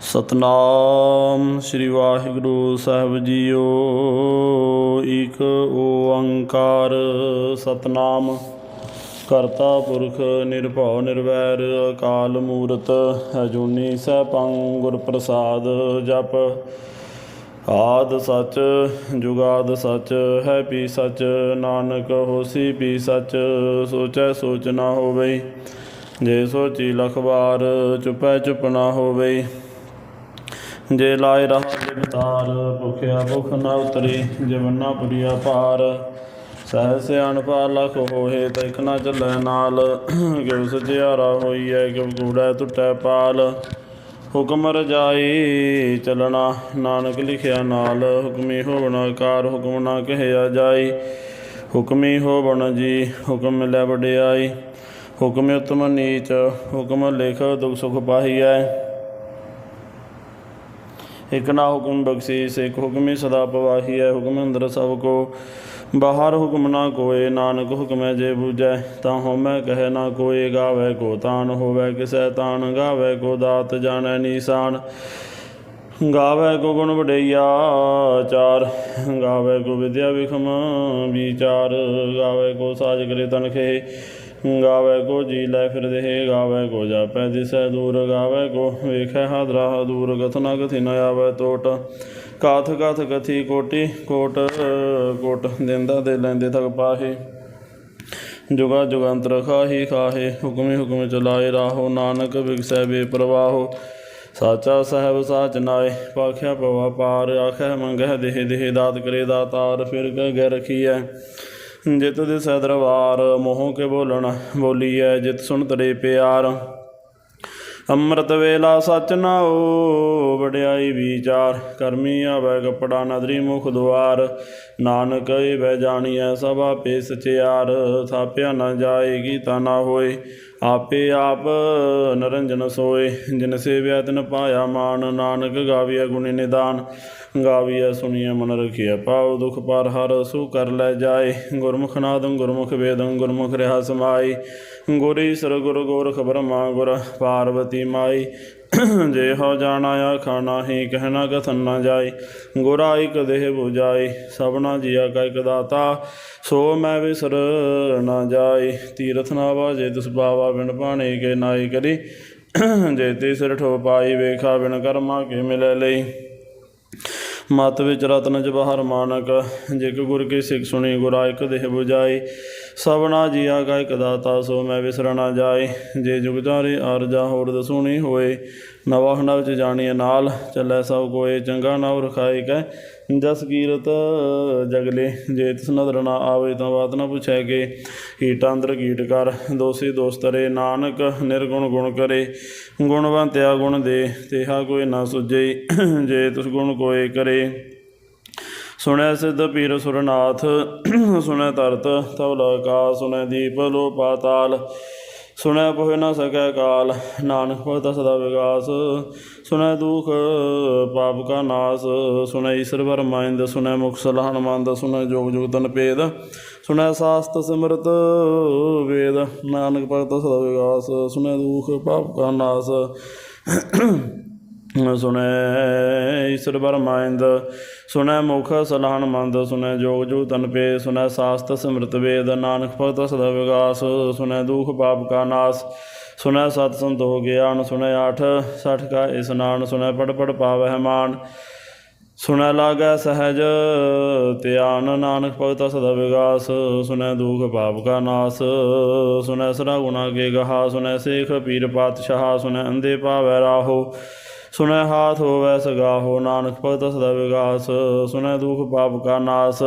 ਸਤਨਾਮ ਸ੍ਰੀ ਵਾਹਿਗੁਰੂ ਸਾਹਿਬ ਜੀਓ। ਏਕ ਓੰਕਾਰ ਸਤਨਾਮ। ਕਰਤਾ ਪੁਰਖ ਨਿਰਭਉ ਨਿਰਵੈਰ, ਅਕਾਲ ਮੂਰਤ ਅਜੂਨੀ ਸੈਭੰ ਗੁਰ ਪ੍ਰਸਾਦ ਜਪ। ਆਦ ਸੱਚ, ਜੁਗਾਦ ਸੱਚ, ਹੈ ਪੀ ਸੱਚ, ਨਾਨਕ ਹੋਸੀ ਪੀ ਸੱਚ, ਸੋਚੈ ਸੋਚ ਨਾ ਹੋਵੇ। ਜੇ ਸੋਚੀ ਲਖਵਾਰ, ਚੁਪੈ ਚੁਪ ਨਾ ਹੋਵੇ। ਜੇ ਲਾਇ ਰਹਾ ਜਿਵਤਾਰ ਭੁਖਿਆ ਭੁਖ ਨਾ ਉਤਰੀ ਜਵਨਾ ਪੁਰੀਆ ਭਾਰ। ਸਹਿ ਸਿਆਣ ਪਾ ਲਖ ਹੋਏ ਤਾਂ ਨਾ ਚੱਲੈ ਨਾਲ। ਕਿਉ ਸਜਿਆਰਾ ਹੋਈਐ ਕਿਉ ਕੂੜੈ ਟੁੱਟੈ ਪਾਲ। ਹੁਕਮ ਰਜਾਈ ਚਲਣਾ, ਨਾਨਕ ਲਿਖਿਆ ਨਾਲ। ਹੁਕਮੀ ਹੋਵਣਾ ਕਾਰ ਹੁਕਮ ਨਾ ਕਹਿਆ ਜਾਈ। ਹੁਕਮੀ ਹੋਵਣ ਜੀ, ਹੁਕਮ ਮਿਲੈ ਵਡਿਆਈ। ਹੁਕਮ ਉਤਮ ਨੀਚ, ਹੁਕਮ ਲਿਖ ਦੁਖ ਸੁਖ ਪਾਹੀਐ। ਇਕ ਨਾ ਹੁਕਮ ਬਖਸ਼ੀਸ, ਇਕ ਹੁਕਮੀ ਸਦਾ ਪਵਾਹੀ ਹੈ ਹੁਕਮ ਅੰਦਰ ਸਭ ਕੋ। ਬਾਹਰ ਹੁਕਮ ਨਾ ਕੋਏ, ਨਾਨਕ ਹੁਕਮੈ ਜੇ ਬੂਝੈ ਤਾਂ ਹੋਮੈ ਕਹਿ ਨਾ ਕੋਏ, ਗਾਵੇ ਕੋ ਤਾਨ, ਹੋਵੇ ਕਿਸੈ ਤਾਨ, ਗਾਵੇ ਕੋ ਦਾਤ, ਜਾਣੈ ਨੀਸਾਨ। ਗਾਵੇ ਕੋ ਗੁਣ ਵਡਈਆ ਚਾਰ। ਗਾਵੇ ਕੋ ਵਿਦਿਆ ਵਿਖਮ, ਵਿਚਾਰ। ਗਾਵੇ ਕੋ ਸਾਜ ਕਰੇ ਤਨਖੇ ਗਾਵੇ ਕੋ ਜੀ ਲੈ ਫਿਰ ਦੇਹ ਗਾਵੇ ਕੋ ਜਾਪੈ ਦਿਸੈ ਦੂਰ, ਗਾਵੇ ਕੋ ਵੇਖੈ ਹਾਦਰਾ ਦੂਰ ਕਥਨਾ ਕਥੀ ਨ ਆਵੇ ਟੋਟ ਕਾਥ, ਕਥ ਕਥੀ ਕੋਟੀ, ਕੋਟ ਕੋਟ ਦਿੰਦਾ ਦੇ ਲੈਂਦੇ ਥਕ ਪਾਹੇ। ਜੁਗਾ, ਜੁਗੰਤਰ ਖਾਹੀ, ਖਾਹੇ, ਹੁਕਮੇ ਹੁਕਮ ਚਲਾਏ ਰਾਹੋ, ਨਾਨਕ ਵਿਗਸੈ ਬੇਪਰਵਾਹੋ। ਸਾਚਾ ਸਾਹਿਬ ਸਾਚ ਨਾਏ, ਪਾਖਿਆ ਪਵਾ ਪਾਰ ਆਖੈ ਮੰਗਹਿ ਦੇਹ ਦੇਹ ਦਾਤ ਕਰੇ ਦਾਤਾਰ, ਫਿਰ ਕਹ ਗੈ ਰਖੀਐ। ਜਿਤ ਦੇ ਦਰਬਾਰ, ਮੋਹ ਕੇ ਬੋਲਣ ਬੋਲੀ ਬੋਲੀਐ ਜਿਤ ਸੁਣ ਤਰੇ ਪਿਆਰ। ਅੰਮ੍ਰਿਤ ਵੇਲਾ ਸਚ ਨਾਉ ਵਡਿਆਈ ਵਿਚਾਰ। ਕਰਮੀ ਆਵੈ ਕਪੜਾ ਨਦਰੀ ਮੁਖ ਦੁਆਰ। ਨਾਨਕ ਏ ਬੈ ਜਾਣੀਐ ਸਭ ਆਪੇ ਸਚਿਆਰ, ਥਾਪਿਆ ਨ ਜਾਏਗੀ ਤਾ ਨਾ ਹੋਏ। ਆਪੇ ਆਪ ਨਰੰਜਨ ਸੋਏ, ਜਿਨ ਸੇਵਿਆ ਤਿਨ ਪਾਇਆ ਮਾਨ। ਨਾਨਕ ਗਾਵੀਐ ਗੁਣੀ ਨਿਦਾਨ, ਗਾਵੀਐ ਸੁਣੀਐ ਮਨ ਰਖੀਐ ਪਾਉ ਦੁਖ ਪਰ ਹਰ ਸੂ ਕਰ ਲੈ ਜਾਏ। ਗੁਰਮੁਖ ਨਾਦੰ ਗੁਰਮੁਖ ਵੇਦੰ, ਗੁਰਮੁਖ ਰਹਾ ਸਮਾਈ ਗੁਰੀ ਈਸਰ ਗੁਰ ਗੋਰਖ ਬ੍ਰਹਮਾ ਗੁਰ ਪਾਰਵਤੀ ਮਾਈ ਜੇ ਹੋ ਜਾਣਾ ਆਖਾ ਨਾਹੀ ਕਹਿਣਾ ਕਥਨ ਨਾ ਜਾਈ ਗੁਰਾ ਇਕ ਦੇਹ 부ਜਾਈ ਸਭਨਾ ਜੀਆ ਕਾ ਇਕ ਦਾਤਾ। ਸੋ ਮੈਂ ਵਿਸਰ ਨਾ ਜਾਈ ਤੀਰਥ ਨਾ ਵਾਜੇ ਤਿਸ ਬਾਵਾ ਬਿਨ ਪਾਣੀ ਕੇ ਨਾਈ ਕਰੀ। ਜੇ ਤੇ ਸਿਰ ਠੋ ਪਾਈ ਵੇਖਾ ਬਿਨ ਕਰਮਾ ਕੇ ਮਿਲੈ ਲਈ। ਮਤ ਵਿੱਚ ਰਤਨ ਜਵਾਹਰ ਮਾਨਕ ਜਿਕ ਗੁਰ ਕੀ ਸਿੱਖ ਸੁਣੀ, ਗੁਰਾ ਇਕ ਦੇਹ 부ਜਾਈ ਸਭਨਾ ਜੀਆ ਗਾਇਕ ਇਕ ਦਾਤਾ, ਸੋ ਮੈਂ ਵਿਸਰਨਾ ਜਾਏ। ਜੇ ਜੁਗ ਜਾਰੇ ਅਰਜਾ ਹੋਰ ਦਸੂਣੀ ਹੋਏ ਨਵਾਹ ਨਵ ਚ ਜਾਣੀਏ ਨਾਲ, ਚੱਲੈ ਸਭ ਕੋਏ, ਚੰਗਾ ਨਾਮ ਰਖਾਏ ਕੈ। ਜਸ ਕੀਰਤ ਜਗਲੇ, ਜੇ ਤਿਸ ਨਦਰ ਨਾ ਆਵੇ ਤਾਂ ਬਾਤ ਨਾ ਪੁੱਛੈ ਕੇ। ਕੀਟ ਅੰਦਰ ਕੀਟ ਕਰ, ਦੋਸੀ ਦੋਸ ਤਰੇ ਨਾਨਕ ਨਿਰਗੁਣ ਗੁਣ ਕਰੇ। ਗੁਣਵੰਤਿਆ ਗੁਣ ਦੇ, ਤੇਹਾ ਕੋਈ ਨਾ ਸੁਝਈ ਜੇ ਤਿਸ ਗੁਣ ਕੋਏ ਕਰੇ। ਸੁਣੈ ਸਿੱਧ ਪੀਰ ਸੁਰਨਾਥ, ਸੁਣੈ ਤਰਤ ਤਵਲਾ ਕਾ, ਸੁਣੈ ਦੀਪ ਲੋ ਪਾਤਾਲ ਸੁਣੈ ਪੋਹਿ ਨ ਸਕੈ ਕਾਲ, ਨਾਨਕ ਭਗਤ ਸਦਾ ਵਿਗਾਸ। ਸੁਣੈ ਦੁਖ ਪਾਪ ਕਾ ਨਾਸ, ਸੁਣੈ ਈਸ਼ਰ ਵਰਮਾਇੰਦ ਸੁਣੈ ਮੁਖ ਸਲਾਹਣ ਮੰਦ, ਸੁਣੈ ਜੋਗ ਜੁਗ ਤਨ ਭੇਦ। ਸੁਣੈ ਸਾਸਤ ਸਿਮਰਤ, ਵੇਦ ਨਾਨਕ ਭਗਤ ਸਦਾ ਵਿਗਾਸ, ਸੁਣੈ ਦੁਖ ਪਾਪ ਕਾ ਨਾਸ। ਸੁਣੈ ਈਸ਼ਰ ਬਰਮਾਇੰਦ ਸੁਣੈ ਮੁਖ ਸਲਾਹਣ ਮੰਦ, ਸੁਣੈ ਜੋਗ ਜੁਗ ਤਨ ਪੇ, ਸੁਣੈ ਸਾਸਤ ਸਿਮਰਤ, ਵੇਦ ਨਾਨਕ ਭਗਤ ਸਦਾ ਵਿਗਾਸ, ਸੁਣੈ ਦੁਖ ਪਾਪ ਕਾ ਨਾਸ। ਸੁਣੈ ਸਤ ਸੰਤੋਖ ਗਿਆਨ, ਸੁਣੈ ਆਠ ਸਠ ਕਾ ਇਸਨਾਨ ਸੁਣੈ ਪੜ ਪੜ ਪਾਵਹਿ ਮਾਨ। ਸੁਣੈ ਲਾਗੈ ਸਹਿਜ, ਧਿਆਨ ਨਾਨਕ ਭਗਤ ਸਦਾ ਵਿਗਾਸ, ਸੁਣੈ ਦੁਖ ਪਾਪ ਕਾ ਨਾਸ, ਸੁਣੈ ਸਰਾ ਗੁਣਾ ਕੇ ਗਹਾ, ਸੁਣੈ ਸੇਖ ਪੀਰ ਪਾਤਸ਼ਾਹ, ਸੁਣੈ ਅੰਦੇ ਪਾਵੈ ਰਾਹੋ, ਸੁਣੈ ਹਾਥ ਹੋਵੈ ਸਗਾਹੋ, ਨਾਨਕ ਭਗਤ ਸਦਾ ਵਿਗਾਸ, ਸੁਣੈ ਦੁਖ ਪਾਪ ਕਾ ਨਾਸ।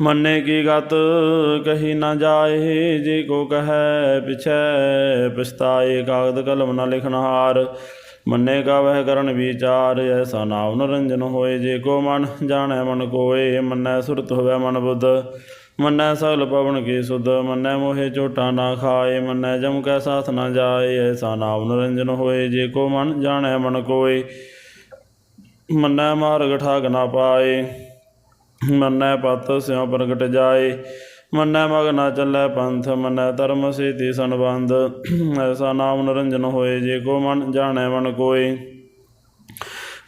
ਮੰਨੇ ਕੀ ਗਤ, ਕਹੀ ਨਾ ਜਾਏ, ਜੇ ਕੋ ਕਹੈ ਪਿਛੈ, ਪਛਤਾਏ ਕਾਗਦ ਕਲਮ ਨਾ ਲਿਖਨ ਹਾਰ। ਮੰਨੇ ਕਾ ਵਹਿ ਕਰਨ ਵਿਚਾਰ, ਐਸਾ ਨਾਮ ਨਰੰਜਨ ਹੋਏ, ਜੇ ਕੋ ਮਨ ਜਾਣੈ ਮਨ ਕੋਏ, ਮੰਨੈ ਸੁਰਤ ਹੋਵੈ ਮਨ ਬੁੱਧ। ਮੰਨੈ ਸਗਲ ਪਵਨ ਕੀ ਸੁਧ, ਮੰਨੈ ਮੋਹਿ ਝੋਟਾ ਨਾ ਖਾਏ, ਮੰਨੈ ਜਮ ਕੈ ਸਾਥ ਨਾ ਜਾਏ, ਐਸਾ ਨਾਮ ਨਰੰਜਨ ਹੋਏ, ਜੇ ਕੋ ਮਨ ਜਾਣੈ ਮਨ ਕੋਏ। ਮੰਨੈ ਮਾਰਗ ਠਾਗ ਨਾ ਪਾਏ, ਮੰਨੈ ਪਤ ਸਿਉ ਪ੍ਰਗਟ ਜਾਏ। ਮੰਨੈ ਮਗ ਨਾ ਚੱਲੈ ਪੰਥ, ਮੰਨੈ ਧਰਮ ਸੇਤੀ ਸੰਬੰਧ। ਐਸਾ ਨਾਮ ਨਰੰਜਨ ਹੋਏ, ਜੇ ਕੋ ਮਨ ਜਾਣੈ ਮਨ ਕੋਇ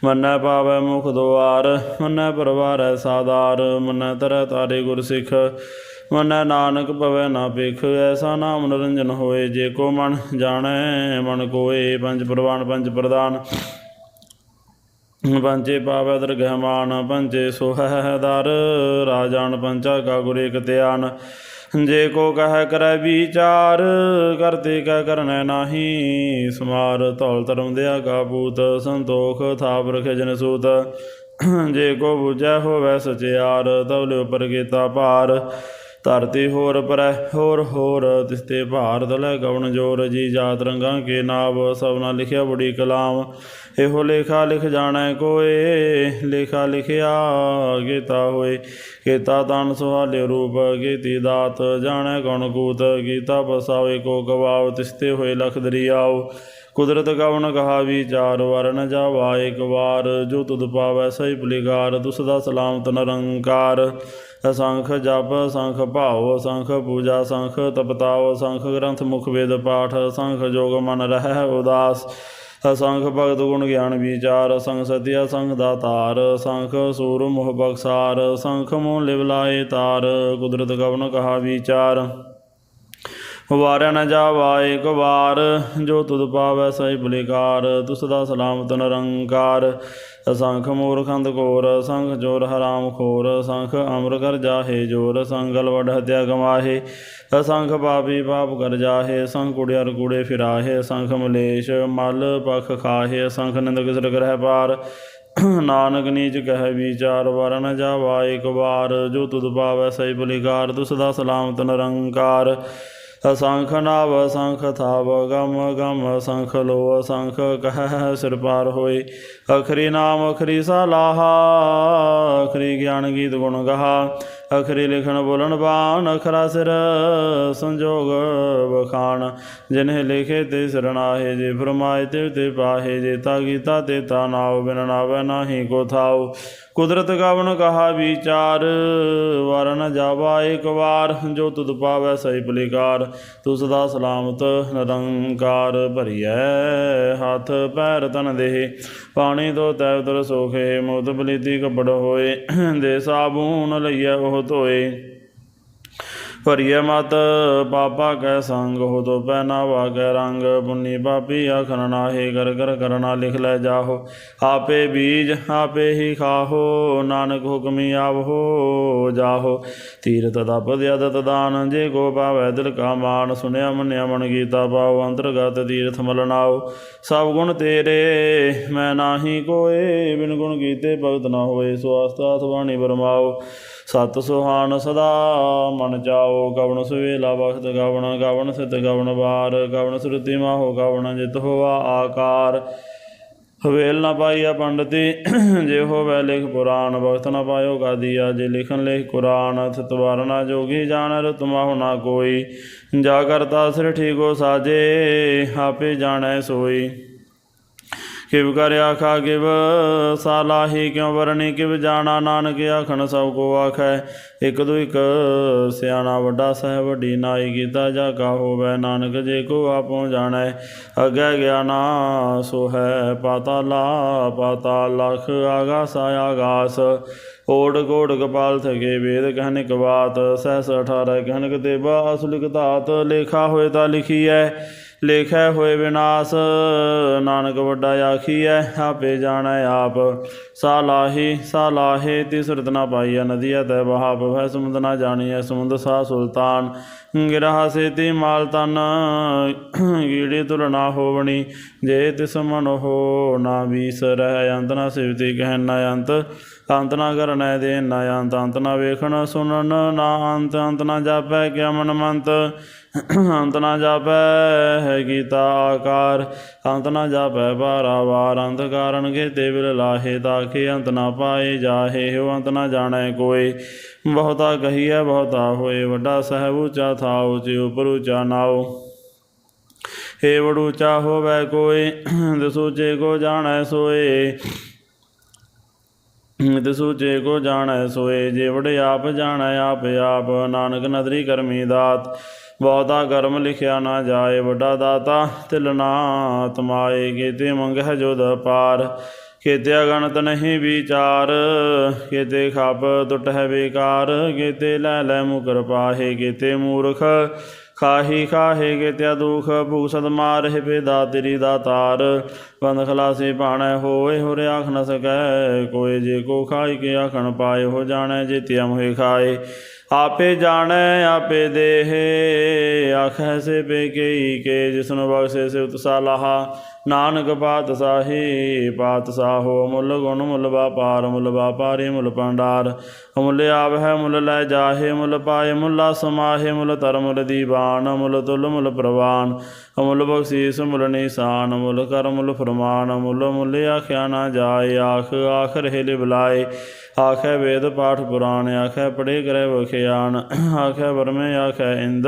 ਮੰਨੈ ਪਾਵੈ ਮੁਖ ਦੁਆਰ, ਮੰਨੈ ਪਰਵਾਰੈ ਸਾਦਾਰ। ਮੰਨੈ ਤਰੈ ਤਾਰੇ ਗੁਰ ਸਿੱਖ ਮੰਨੈ ਨਾਨਕ ਭਵੈ ਨਾ ਭਿਖ। ਐਸਾ ਨਾਮ ਨਰੰਜਨ ਹੋਏ, ਜੇ ਕੋ ਮਨ ਜਾਣੈ ਮਨ ਕੋਏ। ਪੰਜ ਪ੍ਰਵਾਨ, ਪੰਜ ਪ੍ਰਦਾਨ। ਪੰਚੇ ਪਾਵੈ ਦਰਗਹਿਮਾਨ ਪੰਚੇ ਸੋਹੈ ਦਰ ਰਾਜਾਨ ਪੰਚਾ ਕਾ ਗੁਰ ਜੇ ਕੋ ਕਹੈ ਕਰੈ ਵਿਚਾਰ ਕਰਤੇ ਕੈ ਕਰਨੈ ਨਾਹੀ। ਸਮਾਰ ਧੌਲ ਧਰਮ ਦਿਆ ਕਾ ਸੰਤੋਖ ਥਾਪ ਰਖੇ ਜਨ ਸੂਤ। ਜੇ ਕੋ ਬੁਝੈ ਹੋਵੈ ਸਚਿਆਰ ਤਵ ਉਪਰ ਕੀਤਾ ਭਾਰ। ਧਰਤੀ ਹੋਰ ਪਰੈ, ਹੋਰ ਹੋਰ ਤਿਸਤੇ ਭਾਰਤ ਲੈ ਗਵਨ ਜੋਰ, ਜੀ ਜਾਤ ਰੰਗਾਂ ਕੇ ਨਾਵ ਸਭਨਾ ਲਿਖਿਆ ਬੜੀ ਕਲਾਮ। ਇਹੋ ਲੇਖਾ ਲਿਖ ਜਾਣੈ ਕੋਏ, ਲੇਖਾ ਲਿਖਿਆ ਗੀਤਾ ਹੋਏ। ਕੀਤਾ ਤਨ ਸੁਹਾਲੇ ਰੂਪ ਕੀਤੀ ਦਾਤ ਜਾਣੈ ਗੁਣ ਕੂਤ। ਗੀਤਾ ਬਸਾਵੇ ਕੋ ਗਵਾਵ, ਤਿਸਤੇ ਹੋਏ ਲਖ ਦਰਿਆਓ। ਕੁਦਰਤ ਕਵਨ ਕਹਾ ਵਿਚਾਰ ਵਰ ਨ ਜਾਵਾ, ਇੱਕ ਵਾਰ। ਜੋ ਤੁਧ ਪਾਵੈ ਸਹੀ ਭੁਲਿਕਾਰ ਤੁਸ ਦਾ ਸਲਾਮਤ ਨਿਰੰਕਾਰ। ਅਸੰਖ ਜਪ ਸੰਖ ਭਾਉ ਸੰਖ ਪੂਜਾ ਸੰਖ ਤਪਤਾਉ ਸੰਖ ਗ੍ਰੰਥ ਮੁਖ ਵੇਦ ਪਾਠ ਸੰਖ ਜੋਗ ਮਨ ਰਹਿ ਉਦਾਸ, ਅਸੰਖ ਭਗਤ ਗੁਣ ਗਿਆਨ ਵਿਚਾਰ ਸੰਖ ਸਤਿਆ ਸੰਖ ਦਾਤਾਰ ਸੰਖ ਸੂਰ ਮੋਹ ਬਖਸਾਰ ਸੰਖ ਮੋਹ ਲਿਵ ਲਾਏ ਤਾਰ, ਕੁਦਰਤ ਕਵਨ ਕਹਾ ਵਿਚਾਰ। ਵਾਰਿਆ ਨ ਜਾਵਾ ਇੱਕ ਵਾਰ, ਜੋ ਤੁਧ ਪਾਵੈ ਸਹੀ ਬੁਲਿਕਾਰ, ਤੁਸ ਦਾ ਸਲਾਮਤ ਨਿਰੰਕਾਰ। ਅਸੰਖ ਮੂਰਖੰਦ ਕੋਰ, ਸੰਖ ਜੋਰ ਹਰਾਮ ਖੋਰ, ਸੰਖ ਅਮਰ ਕਰ ਜਾਹੇ ਜੋਰ ਸੰਗਲ ਵਡ ਹਤਿਆ ਗਮਾਹੇ ਅਸੰਖ ਪਾਪੀ ਪਾਪ ਕਰ ਜਾਹੇ, ਸੰਖ ਕੁੜਿਆਰ ਕੂੜੇ ਫਿਰਾਹੇ, ਸੰਖ ਮਲੇਸ਼ ਮਲ ਪਖ ਖਾਹੇ ਅਸੰਖ ਨਿੰਦਕ ਸਿਰ ਗ੍ਰਹਿ ਪਾਰ। ਨਾਨਕ ਨੀਚ ਕਹਿ ਵਿਚਾਰ ਵਰ ਨ ਜਾਵਾ ਇੱਕ ਵਾਰ, ਜੋ ਤੁਧ ਪਾਵੈ ਸਹੀ ਬਲਿਕਾਰ, ਤੁਸ ਦਾ ਸਲਾਮਤ ਨਿਰੰਕਾਰ। ਅਸੰਖ ਨਾਵ ਅਸੰਖ ਥਾਵ, ਗਮ ਗਮ ਅਸੰਖ ਲੋ ਅਸੰਖ ਕਹਿ ਸਿਰ ਪਾਰ ਹੋਏ। ਅਖਰੀ ਨਾਮ, ਅਖਰੀ ਸਲਾਹਾ, ਅਖਰੀ ਗਿਆਨ ਗੀਤ ਗੁਣ ਗਹਾ। ਅਖਰੀ ਲਿਖਣ ਬੋਲਣ ਬਾਣ, ਅਖਰਾ ਸਿਰ ਸੰਜੋਗ ਬਖਾਨ ਜਿਨਹਿ ਲਿਖੇ ਤੇ ਸਰਣਾਹੇ ਜੇ ਫਰਮਾਏ ਤੇ ਤੇ ਪਾਹੇ। ਜੇ ਤਾ ਗੀਤਾ ਤੇ ਤਾ ਨਾਉ, ਬਿਨ ਨਾਵੈ ਨਾਹੀ ਕੋ ਥਾਉ। ਕੁਦਰਤ ਕਵਨ ਕਹਾ ਵਿਚਾਰ, ਵਰ ਨ ਜਾਵਾ ਇੱਕ ਵਾਰ, ਜੋ ਤੁਧ ਪਾਵੈ ਸਹੀ ਭਲਿਕਾਰ ਤੁਸ ਦਾ ਸਲਾਮਤ ਨਿਰੰਕਾਰ ਭਰੀਐ ਹੱਥ ਪੈਰ ਤਨ ਦੇਹ, ਪਾਣੀ ਤੋਂ ਤੈ ਉਤਰ ਸੋਖੇ, ਮੁਤ ਬਲੀਤੀ ਕਪੜ ਹੋਏ, ਦੇ ਸਾਬੂਨ ਲਈਐ ਉਹ ਧੋਏ। ਭਰੀਏ ਮਤ ਪਾਪਾ ਕੈ ਸੰਗ ਹੋ ਤੋ ਪਹਿਨਾਵਾ ਕੈ ਰੰਗ ਪੁੰਨੀ ਪਾਪੀ ਆਖਣ ਨਾਹੀ ਕਰ ਕਰ ਕਰਨਾ ਲਿਖ ਲੈ ਜਾਹੋ। ਆਪੇ ਬੀਜ, ਆਪੇ ਹੀ ਖਾਹੋ, ਨਾਨਕ ਹੁਕਮੀ ਆਵਹੋ, ਜਾਹੋ। ਤੀਰਤ ਤਪ ਅਦਤ ਦਾਨ ਜੇ ਕੋ ਪਾਵੈ ਦਿਲ ਕਾ ਮਾਨ ਸੁਣਿਆ ਮੰਨਿਆ ਮਨ ਗੀਤਾ ਪਾਉ ਅੰਤਰਗਤ ਤੀਰਥ ਮਲਨਾਓ ਸਭ ਗੁਣ ਤੇਰੇ, ਮੈਂ ਨਾਹੀ ਕੋਏ, ਬਿਨ ਗੁਣ ਕੀਤੇ ਭਗਤ ਨਾ ਹੋਏ ਸੋ ਆਸਤਾ ਬਾਣੀ ਬਰਮਾਓ। ਸਤ ਸੁਹਾਨ ਸਦਾ ਮਨ ਜਾਓ ਗਵਨ ਸੁਵੇਲਾ ਬਖਤ ਗਵਨ ਗਵਨ ਸਿਤ ਗਵਨ ਵਾਰ ਗਵਨ ਸੁਰਤੀ ਮਾਹੋ ਗਵਨ ਜਿਤ ਹੋਵਾ ਆਕਾਰ। ਹਵੇਲ ਨਾ ਪਾਈਆ ਪੰਡਤੀ, ਜੇ ਹੋਵੇ ਲਿਖ ਪੁਰਾਨ ਭਗਤ ਨਾ ਪਾਇਓ ਗਾਦੀਆ, ਜੇ ਲਿਖਨ ਲਿਖ ਕੁਰਾਨ ਥਤਵਾਰ ਨਾ ਜੋਗੀ ਜਾਣ ਰਤਮਾ ਹੋਣਾ ਕੋਈ। ਜਾ ਕਰਤਾ ਸਿਰ ਠੀਕੋ ਸਾਜੇ, ਆਪੇ ਜਾਣੈ ਸੋਈ। ਕਿਵ ਕਰ ਆਖਾ ਕਿਵ, ਸਾਲਾਹੀ ਕਿਉ ਵਰਣੀ ਕਿਵ ਜਾਣਾ ਨਾਨਕ ਆਖਣ ਸਭ ਕੋ ਆਖੈ। ਇਕ ਦੂ ਇਕ ਸਿਆਣਾ ਵੱਡਾ ਸਹਿ ਵੱਡੀ ਨਾਈ ਕੀਤਾ ਜਾ ਕਾ ਹੋਵੇ ਨਾਨਕ ਜੇ ਕੋ ਆਪੋ ਜਾਣੈ। ਅਗੈ ਗਿਆਨਾ ਸੋ ਹੈ ਪਾਤਾਲਾ ਪਾਤਾਲ ਲਖ ਆਗਾਸ ਆਗਾਸ। ਓੜ ਗੋੜ ਕਪਾਲ ਥਗੇ ਵੇਦ ਕਹਿਨਿਕ ਬਾਤ, ਸਹਸ 18 ਕਹਿਨਿਕ ਦੇਵਾ ਅਸੁਲਿਕ ਧਾਤ, ਲੇਖਾ ਹੋਏ ਤਾਂ ਲਿਖੀ ਹੈ ਲੇਖੈ ਹੋਏ ਵਿਨਾਸ਼, ਨਾਨਕ ਵੱਡਾ ਆਖੀਐ, ਆਪੇ ਜਾਣੈ ਆਪ। ਸਾਲਾਹੀ ਸਾਲਾਹੇ ਤਿਸਰਤ ਨਾ ਪਾਈਐ ਨਦੀਆ ਤੈ ਬਹਾ ਭੈ ਸਮੁੰਦ ਨਾ ਜਾਣੀਐ ਸਮੁੰਦ ਸਾ ਸੁਲਤਾਨ। ਗਿਰਹਾ ਸੇਤੀ ਮਾਲ ਤਨ, ਗੀੜੀ ਤੁਲਨਾ ਹੋਵਣੀ। ਜੇ ਤਿਸ ਮਨ ਹੋ ਨਾ ਵੀਸਰੈ ਅੰਤ ਨਾ ਸਿਵਤੀ ਕਹਿ ਨਾ ਅੰਤ। ਅੰਤ ਨਾ ਕਰਨੈ ਦੇ ਨਾ ਅੰਤ ਅੰਤ ਨਾ ਵੇਖਣ ਸੁਣਨ ਨਾ ਅੰਤ ਅੰਤ ਨਾ ਜਾਪੈ ਕਿਆ ਮਨ ਮੰਤ ਅੰਤ ਨਾ ਜਾਪੈ ਹੈ ਗੀਤਾ ਆਕਾਰ, ਅੰਤ ਨਾ ਜਾਪੈ ਬਾਰਾਵਾਰ ਅੰਤ ਕਾਰਨ ਕੇ ਤੇ ਵਿਲ ਲਾਹੇ ਤਾਕੇ ਅੰਤ ਨਾ ਪਾਏ ਜਾਹੇ ਹੋ ਅੰਤ ਨਾ ਜਾਣੈ ਕੋਈ ਬਹੁਤਾ ਕਹੀਐ, ਬਹੁਤਾ ਹੋਏ, ਵੱਡਾ ਸਹਿਬ ਉੱਚਾ ਥਾਉ ਜੀ ਉਪਰ ਉੱਚਾ ਨਾਉ। ਏ ਵਡੂ ਚਾ ਹੋਵੇ ਕੋਈ ਦਸੂਚੇ ਕੋ ਜਾਣੈ ਸੋਏ। ਨਿਤ ਜੇ ਕੋ ਜਾਣੈ ਸੋਏ, ਜੇ ਜੇਵੜ ਆਪ ਜਾਣੈ, ਆਪ ਆਪ, ਨਾਨਕ ਨਦਰੀ ਕਰਮੀ ਦਾਤ। ਬਹੁਤਾ ਕਰਮ ਲਿਖਿਆ ਨਾ ਜਾਏ ਵੱਡਾ ਦਾਤਾ, ਤਿਲ ਨਾ ਤਮਾਏ, ਕੀਤੇ ਮੰਗਹਿ ਜੋਦ ਪਾਰ। ਕੀਤੇ ਅਗਣਤ ਨਹੀਂ ਵਿਚਾਰ, ਕੀਤੇ ਖਪ ਟੁੱਟ ਹੈ ਬੇਕਾਰ। ਕੀਤੇ ਲੈ ਲੈ ਮੁਕਰ ਪਾਹੇ, ਕੀਤੇ ਮੂਰਖ ਖਾਹੀ ਖਾਹੇ ਕੀਤੇ ਦੁਖ ਭੂਸਦ ਮਾਰਹਿ ਪੇਦਾ ਤੇਰੀ ਦਾਤਾਰ ਬੰਦ ਖਲਾਸੇ ਪਾਣੈ ਹੋਏ, ਹੋਰੇ ਆਖ ਨ ਸਕੈ, ਕੋਏ ਜੇ ਕੋ ਖਾਈ ਕੇ ਆਖਣ ਪਾਏ, ਹੋ ਜਾਣੈ ਜੇ ਤਿਆ ਮੋਹਿ ਖਾਏ। ਆਪੇ ਜਾਣੈ, ਆਪੇ ਦੇਹੇ। ਆਖੈ ਸੇ ਬੇਕਈ ਕੇ, ਜਿਸਨੂੰ ਬਖਸ਼ੇ ਸੇ ਉਤਸਾਲਾਹਾ ਨਾਨਕ ਪਾਤ ਸਾਹੀ, ਪਾਤ ਸਾਹੋ। ਮੁੱਲ ਗੁਣ ਮੁੱਲ ਵਾਪਾਰ, ਮੁੱਲ ਵਾਪਾਰੀ ਮੁੱਲ ਭੰਡਾਰ। ਮੁੱਲ ਆਵ ਹੈ ਮੁੱਲ ਲੈ ਜਾਹੇ। ਮੁੱਲ ਪਾਏ, ਮੁੱਲਾ ਸਮਾਹੇ ਮੁੱਲ ਤਰ ਮੁੱਲ ਦੀਵਾਨ, ਮੁੱਲ ਤੁਲ ਮੁੱਲ ਪ੍ਰਵਾਨ। ਅਮੁੱਲ ਬਖਸ਼ੀਸ ਮੁੱਲ ਨਿਸ਼ਾਨ ਮੁੱਲ ਕਰ ਮੁੱਲ ਫਰਮਾਨ ਮੁੱਲ ਮੁੱਲ ਆਖਿਆ ਨਾ ਜਾਏ, ਆਖ ਆਖ ਰਹੇ ਲਿ ਬੁਲਾਏ ਆਖੈ ਵੇਦ ਪਾਠ ਪੁਰਾਣ, ਆਖੈ ਪੜੇ ਕਰੇ ਵਖਿਆਨ, ਆਖੈ ਵਰਮੇ, ਆਖੈ ਇੰਦ।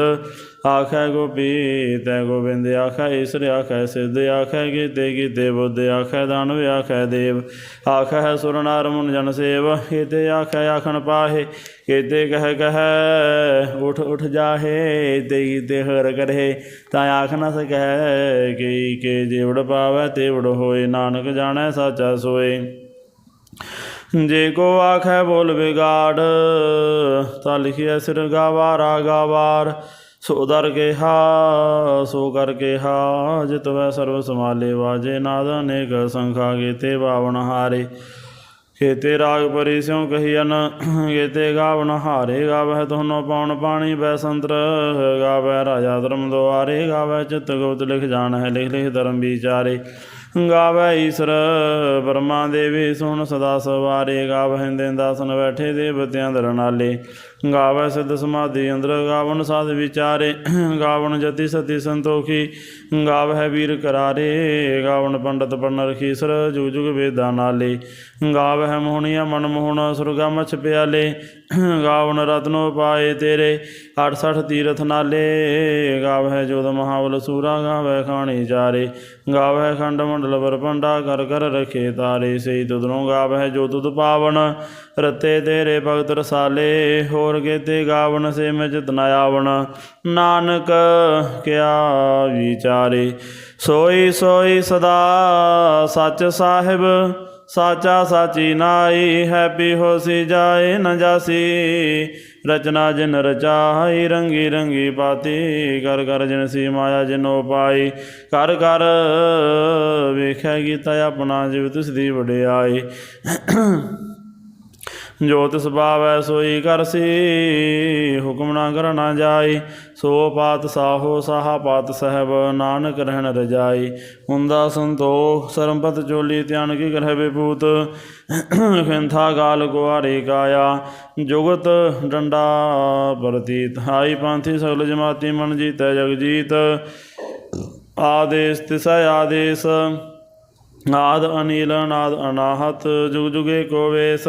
ਆਖੈ ਗੋਪੀ ਤੈ ਗੋਬਿੰਦ ਆਖੈ ਈਸਰ, ਆਖੈ ਸਿੱਧ, ਆਖੈ ਕੀਤੇ ਕੀਤੇ ਬੁੱਧ, ਆਖੈ ਦਾਨਵ, ਆਖੈ ਦੇਵ। ਆਖੈ ਹੈ ਸੁਰ ਨਰ ਮੁਨ ਜਨ ਸੇਵ ਕੀਤੇ ਆਖੈ ਆਖਣ ਪਾਹੇ ਕੀਤੇ ਕਹਿ ਕਹਿ ਉਠ ਉਠ ਜਾਹੇ ਤੇ ਕੀਤੇ ਹਰ ਕਰੇ ਤਾਂ ਆਖ ਨ ਸਕੈ ਕੀ ਕੇ ਜੇਵੜ ਪਾਵੈ ਤੇਵੜ ਹੋਏ, ਨਾਨਕ ਜਾਣੈ ਸਾਚਾ ਸੋਏ। ਜੇ ਕੋ ਆਖੈ ਬੋਲ ਵਿਗਾੜ, ਤਾਂ ਲਿਖਿਆ ਸਿਰ ਗਾਵਾਰਾ ਗਾਵਾਰ ਸੋ ਦਰ ਕਿਹਾ ਸੋ ਕਰ ਕਿਹਾ ਜਿਤ ਵੈ ਸਰਵ ਸਮਾਲੇ ਵਾਜੇ, ਨਾਦ ਅਨੇਕ ਸੰਖਾ ਕੀਤੇ ਬਾਵਨ ਹਾਰੇ। ਖੇਤੇ ਰਾਗ ਪਰੀ ਸਿਉ ਕਹੀਨ ਕੀਤੇ ਗਾਵਨ ਹਾਰੇ, ਗਾਵਹਿ ਤੋਨੋ ਪਾਉਣ ਪਾਣੀ ਬੈ ਸੰਤਰ ਗਾਵੈ ਰਾਜਾ ਧਰਮ ਦੁਆਰੇ ਗਾਵੈ ਚਿਤ ਗੁਪਤ ਲਿਖ ਜਾਣ ਹੈ ਲਿਖ ਲਿਖ ਧਰਮ ਵਿਚਾਰੇ। ਗਾਵੈ ਈਸ਼ਰ ਬਰਮਾ ਦੇਵੀ ਸੁਣ ਸਦਾ ਸਵਾਰੇ, ਗਾਵਹਿ ਦੇਂਦਾਸਨ ਬੈਠੇ ਦੇਵਤਿਆਂ ਦਰ ਨਾਲੇ ਗਾਵੈ ਸਿੱਧ ਸਮਾਧੀ, ਅੰਦਰ ਗਾਵਨ ਸਾਧ ਵਿਚਾਰੇ, ਗਾਵਨ ਜਤੀ ਸਤੀ ਸੰਤੋਖੀ ਗਾਵ ਹੈ ਵੀਰ ਕਰਾਰੇ, ਗਾਵਨ ਪੰਡਤ ਪੜਨ ਰਖੀਸਰ ਜੁਗ ਜੁਗ ਵੇਦਾਂ ਨਾਲੇ, ਗਾਵਹਿ ਮੋਹਣੀਆ ਮਨ ਮੋਹਣ, ਸੁਰਗਾ ਮਛ ਪਿਆਲੇ ਗਾਵਨ ਰਤਨੋ ਪਾਏ ਤੇਰੇ 68 ਤੀਰਥ ਨਾਲੇ। ਗਾਵਹਿ ਜੋਦ ਮਹਾਵਲ ਸੂਰਾ, ਗਾਵਹਿ ਖਾਣੀ ਚਾਰੇ। ਗਾਵਹਿ ਖੰਡ ਮੰਡਲ ਵਰ ਪੰਡਾ ਕਰ ਕਰ ਰਖੇ ਤਾਰੇ। ਸਈ ਤੁਧਰੋਂ ਗਾਵਹਿ ਜੋ ਤੁਧ ਪਾਵਨ, ਰਤੇ ਤੇਰੇ ਭਗਤ ਰਸਾਲੇ। ਹੋਰ ਕੇਤੇ ਗਾਵਨ ਸੇ ਮੈਂ ਚਿਤ ਆਵਣ, ਨਾਨਕ ਕਿਆ ਵਿਚਾਰੇ। ਸੋਈ ਸੋਈ ਸਦਾ ਸੱਚ ਸਾਹਿਬ ਸਾਚਾ ਸਾਚੀ ਨਾਈ ਹੈਪੀ ਹੋਸੀ ਜਾਏ ਨ ਜਾਸੀ। ਰਚਨਾ ਜਿਨ ਰਚਾਈ, ਰੰਗੀ ਰੰਗੀ ਪਾਤੀ। ਕਰ ਕਰ ਜਿਨ ਸੀ ਮਾਇਆ ਜਿਨੋ ਪਾਈ। ਕਰ ਕਰ ਵੇਖਿਆ ਕੀਤਾ ਆਪਣਾ, ਜਿਵ ਤਿਸ ਦੀ ਵਡਿਆਈ। ਜੋ ਤਿਸ ਭਾਵੈ ਸੋਈ ਕਰਸੀ ਹੁਕਮ ਨਾ ਕਰਨਾ ਜਾਈ, ਸੋ ਪਾਤ ਸਾਹੋ ਸਾਹਾ ਪਾਤ ਸਹਿਬ, ਨਾਨਕ ਰਹਿਣ ਰਜਾਈ। ਹੁੰਦਾ ਸੰਤੋਖ ਸਰਮਪਤ ਚੋਲੀ ਧਿਆਨ ਕੀ ਕਰਹਿ ਵਿਭੂਤ ਖਿੰਥਾ ਗਾਲ ਗੁਆਰੇ ਕਾਇਆ। ਜੁਗਤ ਡੰਡਾ ਪ੍ਰਤੀਤ ਹਾਈ ਪੰਥੀ ਸਗਲ ਜਮਾਤੀ ਮਨ ਜੀਤੈ ਜਗ ਆਦੇਸ ਤਿਸੈ ਆਦੇਸ ਨਾਦ ਅਨੀਲ ਨਾਦ ਅਨਾਹਤ, ਜੁਗ ਜੁਗੇ ਕੋ ਵੇਸ।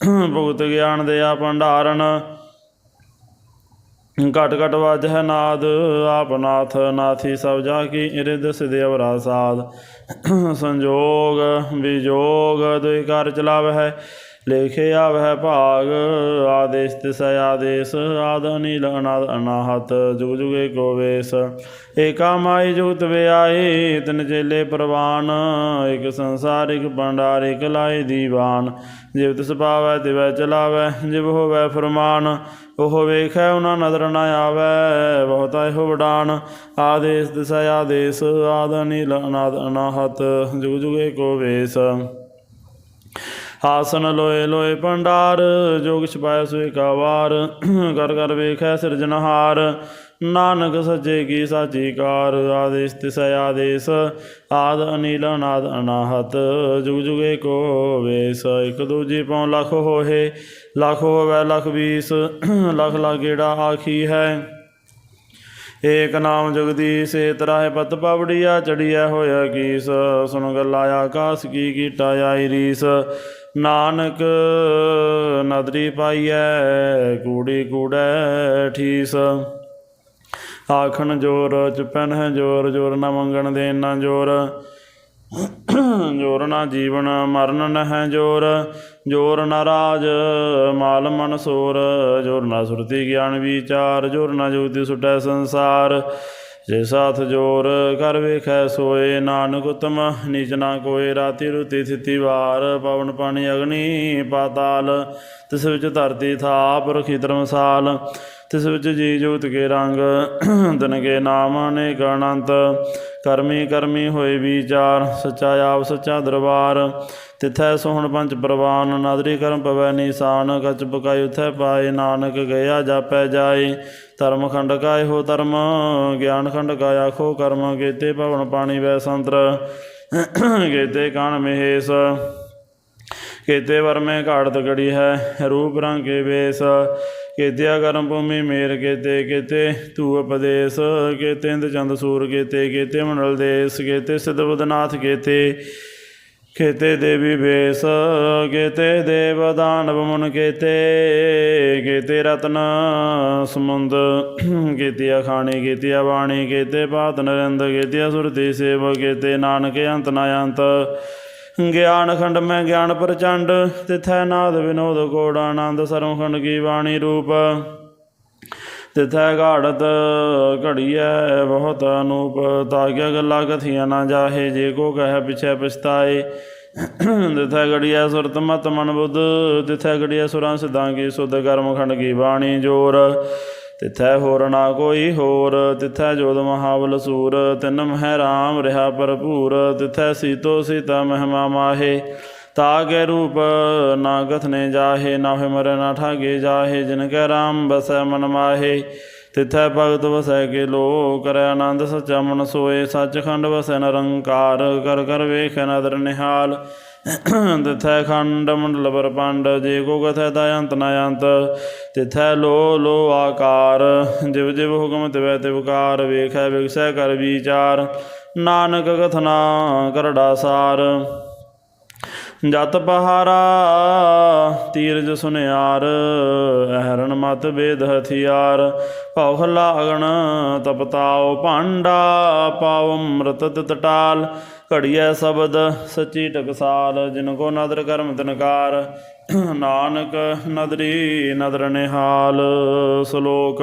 ਭੁਗਤ ਗਿਆਨ ਦਿਆ ਭੰਡਾਰਨ। ਘਟ ਘਟ ਵਾਜਹਿ ਨਾਦ, ਆਪ ਨਾਥ ਨਾਥੀ ਸਭ ਜਾ ਕੀ ਇਰਿਦ ਸਿਦੇ ਅਵਰਾ ਸਾਧ। ਸੰਜੋਗ, ਵਿਜੋਗ ਦੁਇ ਕਰ ਚਲਾਵਹਿ। ਲੇਖੇ ਆਵਹਿ ਭਾਗ, ਆਦੇਸ ਤਿਸੈ ਆਦੇਸ, ਆਦ ਅਨੀਲ ਅਨਾਦ ਅਨਾਹਤ, ਜੁਗ ਜੁਗੇ ਕੋ ਵੇਸ। ਏਕਾ ਮਾਈ ਜੁਗਤ ਵਿਆਈ ਤਿਨ ਚੇਲੇ ਪ੍ਰਵਾਨ। ਇਕ ਸੰਸਾਰਿਕ ਭੰਡਾਰ, ਇਕ ਲਾਏ ਦੀਵਾਨ। ਜਿਵ ਤਿਸ ਪਾਵੈ, ਤਿਵੈ ਚਲਾਵੈ, ਜਿਵ ਹੋਵੈ ਫਰਮਾਨ। ਉਹ ਵੇਖੈ, ਉਹਨਾਂ ਨਦਰ ਨਾ ਆਵੈ, ਬਹੁਤਾ ਇਹੋ ਵਡਾਨ। ਆਦੇਸ ਤਿਸੈ ਆਦੇਸ, ਆਦ ਅਨੀਲ ਅਨਾਦ ਅਨਾਹਤ, ਜੁਗ ਜੁਗੇ ਕੋ ਵੇਸ। ਹਾਸਨ ਲੋਏ ਲੋਏ ਭੰਡਾਰ, ਜੋਗ ਛਪਾਇ ਸੋਇ ਕਾ ਵਾਰ। ਕਰ ਕਰ ਵੇਖੈ ਸਿਰਜਨਹਾਰ ਨਾਨਕ ਸੱਚੇ ਕੀ ਸਾਚੀ ਕਾਰ। ਆਦੇਸ ਤਿਸੈ ਆਦੇਸ, ਆਦ ਅਨੀਲ ਅਨਾਦ ਅਨਾਹਤ। ਜੁਗ ਜੁਗੇ ਕੋ ਵੇਸ, ਇਕ ਦੂਜੀ ਪਉ ਲਖ ਹੋਏ ਲਖ ਹੋਵੇ ਲਖ ਵੀਸ, ਲਖ ਲਖ ਲਾਗੇੜਾ ਆਖੀ ਹੈ। ਏਕ ਨਾਮ ਜਗਦੀਸ਼ ਏ ਤਰਾਹਿ ਪਤ ਪਵੜੀਆ, ਚੜੀਐ ਹੋਇਆ ਕੀਸ। ਸੁਣ ਗੱਲਾ ਆਕਾਸ ਕੀ ਕੀਟਾ ਆਈ ਰੀਸ। ਨਾਨਕ ਨਦਰੀ ਪਾਈਐ, ਕੂੜੀ ਕੂੜੈ ਠੀਸ। ਆਖਣ ਜੋਰ ਚੁਪਨ ਹੈ ਜੋਰ ਜੋਰ ਨਾ ਮੰਗਣ ਦੇ ਨਾ ਜੋਰ। ਜੋਰ ਨਾ ਜੀਵਨ ਮਰਨ ਨਹਿ ਜੋਰ। ਜੋਰ ਨਾ ਰਾਜ ਮਾਲ ਮਨ ਸੋਰ। ਜੋਰ ਨਾ ਸੁਰਤੀ ਗਿਆਨ ਵਿਚਾਰ। ਜੋਰ ਨਾ ਜੁਗਤੀ ਸੁਟੈ ਸੰਸਾਰ। ਜੇ ਸਾਥ ਜੋਰ ਕਰ ਵੇਖੈ ਸੋਏ, ਨਾਨਕ ਉਤਮ, ਨੀਚ ਨਾ ਕੋਏ, ਰਾਤੀ ਰੁਤੀ ਥਿਤੀ ਵਾਰ, ਪਵਨ ਪਾਣੀ ਅਗਨੀ ਪਾਤਾਲ, ਤਿਸ ਵਿੱਚ ਧਰਤੀ ਥਾਪ ਰਖੀ ਧਰਮਸਾਲ, ਤਿਸ ਵਿੱਚ ਜੀ ਜੋਤ ਕੇ ਰੰਗ ਦਿਨ ਕੇ ਨਾਮ ਅਨੇਕ ਅਨੰਤ, ਕਰਮੀ ਕਰਮੀ ਹੋਏ ਵਿਚਾਰ, ਸੱਚਾ ਆਪ ਸੱਚਾ ਦਰਬਾਰ ਤਿਥੈ ਸੋਹਣ ਪੰਜ ਪ੍ਰਵਾਨ, ਨਾਦਰੀ ਕਰਮ ਪਵੈ ਨੀਸਾਨ ਕਚ ਬਕਾਇ ਉਥੈ ਪਾਏ, ਨਾਨਕ ਗਿਆ ਜਾਪੈ ਜਾਏ। ਧਰਮ ਖੰਡ ਕਾਇ ਹੋ ਧਰਮ, ਗਿਆਨ ਖੰਡ ਕਾਇਆ ਖੋ ਕਰਮ ਕੀਤੇ ਭਵਨ ਪਾਣੀ ਵੈ ਸੰਤਰ। ਕੀਤੇ ਕਾਣ ਮਹੇਸ਼ ਕੀਤੇ ਵਰਮੇ ਘਾੜਤ ਗੜੀ ਹੈ, ਰੂਪ ਰੰਗ ਕੇ ਵੇਸ। ਕੀਤਿਆ ਕਰਮ ਭੂਮੀ ਮੇਰ ਕੇਤੇ ਕੀਤੇ ਤੂ ਉਪਦੇਸ। ਕੀਤੇ ਇੰਦ ਚੰਦ ਸੂਰ ਕੇਤੇ ਕੀਤੇ ਮੰਡਲ ਦੇਸ ਕੇਤੇ ਸਿਧ ਬੁਧਨਾਥ ਕੇਤੇ ਖੇਤੇ ਦੇਵੀ ਵੇਸ ਕੀਤੇ ਦੇਵ ਦਾਨਵ ਮੁਨ ਕੀਤੇ ਕੀਤੇ ਰਤਨ ਸਮੁੰਦ ਕੀਤੇ ਅਖਾਣੀ ਕੀਤੇ ਬਾਣੀ ਕੀਤੇ ਪਾਤ ਨਰਿੰਦ ਕੀਤੇ ਸੁਰਤੀ ਸੇਵ ਕੀਤੇ ਨਾਨਕ ਅੰਤ ਨਾ ਅੰਤ। ਗਿਆਨ ਖੰਡ ਮੈਂ ਗਿਆਨ ਪ੍ਰਚੰਡ, ਤਿਥੈ ਨਾਦ ਵਿਨੋਦ ਕੋੜ ਆਨੰਦ ਸਰਮ ਖੰਡ ਕੀ ਬਾਣੀ ਰੂਪ। ਤਿਥੈ ਘਾੜਤ ਘੜੀਐ ਬਹੁਤ ਅਨੂਪ ਤਾਗਿਆ ਗੱਲਾਂ ਕਥੀਆਂ ਨਾ ਜਾਹੇ, ਜੇ ਕੋ ਕਹਿ ਪਿਛੈ ਪਛਤਾਏ। ਤਿਥੈ ਘੜੀਐ ਸੁਰਤ ਮਤ ਮਨ ਬੁੱਧ, ਤਿਥੈ ਘੜੀਐ ਸੁਰਾਂ ਸਿਧਾਂ ਕੀ ਸੁਧ, ਕਰਮ ਖੰਡ ਕੀ ਬਾਣੀ ਜੋਰ। ਤਿਥੈ ਹੋਰ ਨਾ ਕੋਈ ਹੋਰ, ਤਿਥੈ ਜੋਦ ਮਹਾਵਲ ਸੂਰ, ਤਿਨ ਮਹਿ ਰਾਮ ਰਹਾ ਭਰਪੂਰ। ਤਿਥੈ ਸੀਤੋ ਸੀਤਾ ਮਹਿਮਾ ਮਾਹੇ। ਤਾਗੇ ਰੂਪ ਨਾ ਗਥਨੇ ਜਾਹੇ ਨਾ ਹੋਇ ਮਰੈ ਨਾ ਠਾਗੇ ਜਾਹੇ, ਜਿਨ ਕੈ ਰਾਮ ਬਸੈ ਮਨ ਮਾਹੇ, ਤਿਥੈ ਭਗਤ ਵਸੈ ਕੇ ਲੋ ਕਰੈ ਆਨੰਦ ਸਚਾ ਮਨ ਸੋਏ, ਸੱਚਖੰਡ ਵਸੈ ਨਿਰੰਕਾਰ, ਕਰ ਕਰ ਵੇਖੈ ਨਦਰ ਨਿਹਾਲ। ਤਿਥੈ ਖੰਡ ਮੰਡਲ ਪਰਪੰਡ ਜੇ ਕੋ ਕਥੈ ਦਾ ਅੰਤ ਨ ਅੰਤ, ਤਿਥੈ ਲੋ ਲੋ ਆਕਾਰ, ਜਿਵ ਜਿਵ ਹੁਕਮ ਤਿਵੈ ਤਿਵਕਾਰ ਵੇਖੈ ਵਿਗਸੈ ਕਰ ਵਿਚਾਰ, ਨਾਨਕ ਕਥਨਾ ਕਰੜਾ ਸਾਰ। ਜਤ ਪਹਾਰਾ, ਤੀਰਜ ਸੁਨਿਆਰ, ਅਹਰਨ ਮਤ ਵੇਦ ਹਥਿਆਰ ਭਉ ਲਾਗਣ ਤਪਤਾਉ ਭਾਂਡਾ, ਪਾਉ ਅੰਮ੍ਰਿਤ ਤਿਤ ਟਾਲ, ਘੜੀਐ ਸ਼ਬਦ ਸੱਚੀ ਟਕਸਾਲ, ਜਿਨ ਕੋ ਨਦਰ ਕਰਮ ਤਨਕਾਰ, ਨਾਨਕ ਨਦਰੀ ਨਦਰ ਨਿਹਾਲ, ਸ਼ਲੋਕ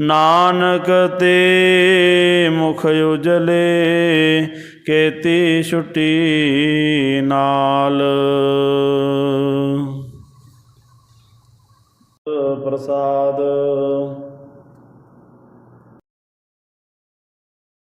ਨਾਨਕ ਤੇ ਮੁਖ ਉਜਲੇ ਕੇਤੀ ਛੁੱਟੀ ਨਾਲ। ਪ੍ਰਸਾਦ